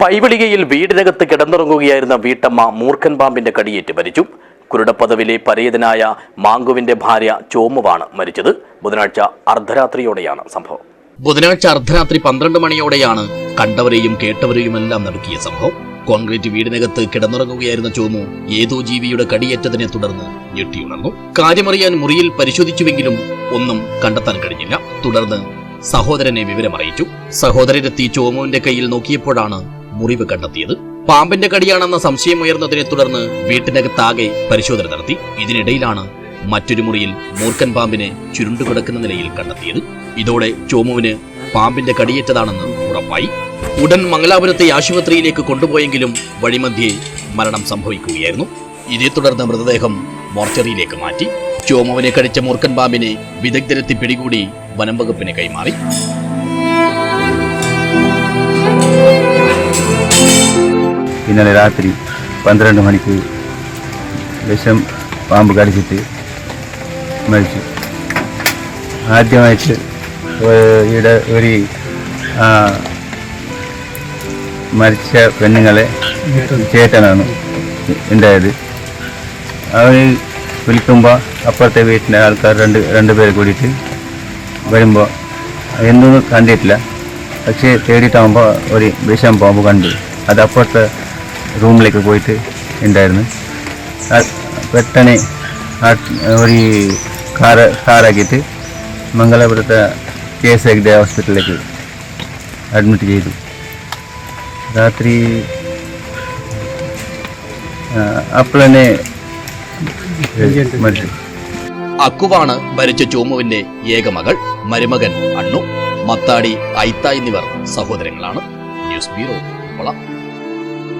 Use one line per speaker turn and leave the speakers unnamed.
പൈവിളികയിൽ വീടിനകത്ത് കിടന്നുറങ്ങുകയായിരുന്ന വീട്ടമ്മ മൂർഖൻ പാമ്പിന്റെ കടിയേറ്റ് മരിച്ചു. കുരുടപ്പദവിലെ പരേതനായ മാങ്കുവിന്റെ ഭാര്യ ചോമുവാണ് മരിച്ചത്. ബുധനാഴ്ച അർദ്ധരാത്രിയോടെയാണ് സംഭവം.
ബുധനാഴ്ച അർദ്ധരാത്രി പന്ത്രണ്ട് മണിയോടെയാണ് കണ്ടവരെയും കേട്ടവരെയുമെല്ലാം നടുക്കിയ സംഭവം. കോൺക്രീറ്റ് വീടിനകത്ത് കിടന്നുറങ്ങുകയായിരുന്ന ചോമു ഏതോ ജീവിയുടെ കടിയേറ്റതിനെ തുടർന്ന് ഞെട്ടിയുണർന്നു. കാര്യമറിയാൻ മുറിയിൽ പരിശോധിച്ചുവെങ്കിലും ഒന്നും കണ്ടെത്താൻ കഴിഞ്ഞില്ല. തുടർന്ന് സഹോദരനെ വിവരമറിയിച്ചു. സഹോദരരെത്തി ചോമുവിന്റെ കയ്യിൽ നോക്കിയപ്പോഴാണ് മുറിവ് കണ്ടെത്തിയത്. പാമ്പിന്റെ കടിയാണെന്ന സംശയം ഉയർന്നതിനെ തുടർന്ന് വീട്ടിനകത്താകെ പരിശോധന നടത്തി. ഇതിനിടയിലാണ് മറ്റൊരു മുറിയിൽ മൂർഖൻ പാമ്പിനെ ചുരുണ്ടുകിടക്കുന്ന നിലയിൽ കണ്ടെത്തിയത്. ഇതോടെ ചോമുവിന് പാമ്പിന്റെ കടിയേറ്റതാണെന്ന് ഉറപ്പായി. ഉടൻ മംഗലാപുരത്തെ ആശുപത്രിയിലേക്ക് കൊണ്ടുപോയെങ്കിലും വഴിമധ്യേ മരണം സംഭവിക്കുകയായിരുന്നു. ഇതേ തുടർന്ന് മൃതദേഹം മോർച്ചറിയിലേക്ക് മാറ്റി. ചോമുവിനെ കടിച്ച മൂർഖൻ പാമ്പിനെ വിദഗ്ധരെത്തി പിടികൂടി വനം വകുപ്പിന് കൈമാറി.
ഇന്നലെ രാത്രി പന്ത്രണ്ട് മണിക്ക് വിഷം പാമ്പ് കടിച്ചിട്ട് മരിച്ചു. ആദ്യമായിട്ട് ഇവിടെ ഒരു മരിച്ച പെണ്ണുങ്ങളെ ചേട്ടനാണ് ഉണ്ടായത്. അവർ വിളിക്കുമ്പോൾ അപ്പുറത്തെ വീട്ടിലെ ആൾക്കാർ രണ്ട് രണ്ട് പേര് കൂടിയിട്ട് വരുമ്പോൾ എന്തൊന്നും കണ്ടിട്ടില്ല. പക്ഷേ തേടിയിട്ടാകുമ്പോൾ ഒരു വിഷം പാമ്പ് കണ്ടു. അത് അപ്പുറത്തെ റൂമിലേക്ക് പോയിട്ട് ഉണ്ടായിരുന്നു. പെട്ടെന്ന് ഒരു കാറ് കാറാക്കിയിട്ട് മംഗലാപുരത്തെ കെ എസ് ഹെഗ്ഡെ ഹോസ്പിറ്റലിലേക്ക് അഡ്മിറ്റ് ചെയ്തു. രാത്രി അപ്പോഴന്നെ മരിച്ചു.
അക്കുവാണ് മരിച്ച ചോമുവിന്റെ ഏകമകൾ മരുമകൻ അണ്ണു. മത്താടി ഐത്ത എന്നിവർ സഹോദരങ്ങളാണ്. News bureau കൊള.